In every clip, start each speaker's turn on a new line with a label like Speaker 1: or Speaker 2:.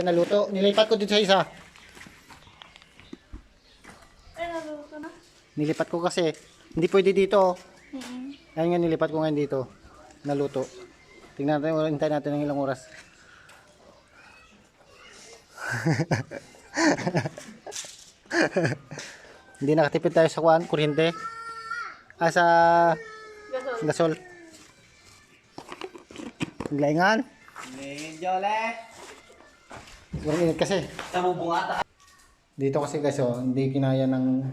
Speaker 1: Naluto. Nilipat ko dito sa isa.
Speaker 2: Ay, naluto na.
Speaker 1: Nilipat ko kasi. Hindi pwede dito.
Speaker 2: Mm
Speaker 1: Ayun nga nilipat ko ngayon dito. Naluto. Tingnan natin, hintayin natin ng ilang oras. Hindi nakatipid tayo sa kuan, kuryente. Ah, sa
Speaker 2: Gasol.
Speaker 1: gasol. Naglaingan.
Speaker 3: Medyo le.
Speaker 1: Sobrang init kasi.
Speaker 3: Namubungata.
Speaker 1: Dito kasi guys, oh, hindi kinaya ng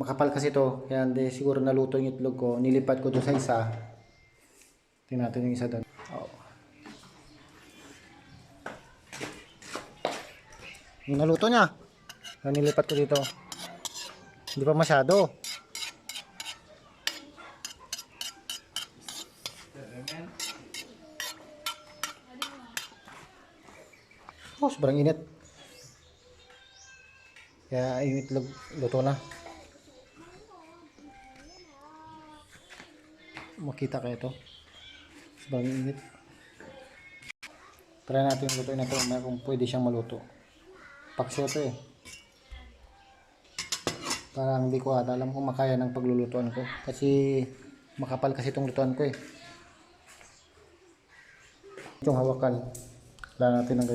Speaker 1: makapal kasi to. Kaya hindi siguro naluto yung itlog ko. Nilipat ko doon sa isa. Tingnan natin yung isa doon. Oh. Yung naluto niya. Kaya nilipat ko dito. Hindi pa masyado. Oh, sobrang init. Kaya yung itlog luto na. Makita kayo ito. Sobrang init. Try natin lutuin na ito mamaya kung pwede siyang maluto. Paksiw ito eh. Parang hindi ko ata alam kung makaya ng paglulutuan ko. Kasi makapal kasi itong lutuan ko eh. Itong hawakan. Wala natin ng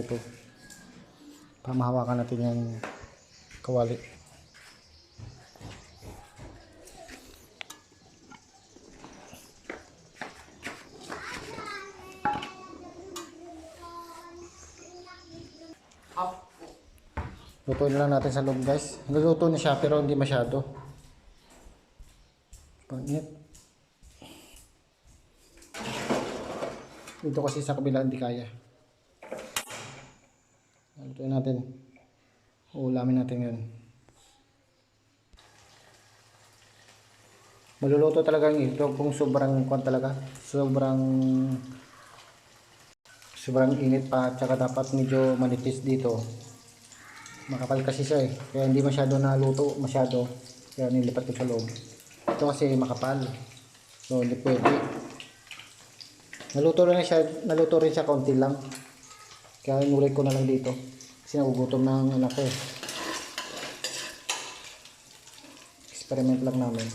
Speaker 1: ganito. Pamahawakan natin yung kawali. Lutuin lang natin sa loob guys. Nagluto na siya pero hindi masyado. Pangit. Dito kasi sa kabila hindi kaya. Lutuin natin. Uulamin natin yun. Maluluto talaga yung itlog kung sobrang kwan talaga. Sobrang sobrang init pa at saka dapat medyo manipis dito. Makapal kasi siya eh. Kaya hindi masyado naluto masyado. Kaya nilipat ko sa loob. Ito kasi makapal. So hindi pwede. Naluto rin siya, naluto rin siya kaunti lang. Kaya inulit ko na lang dito. Kasi nagugutom ng anak ko eh. Experiment lang namin.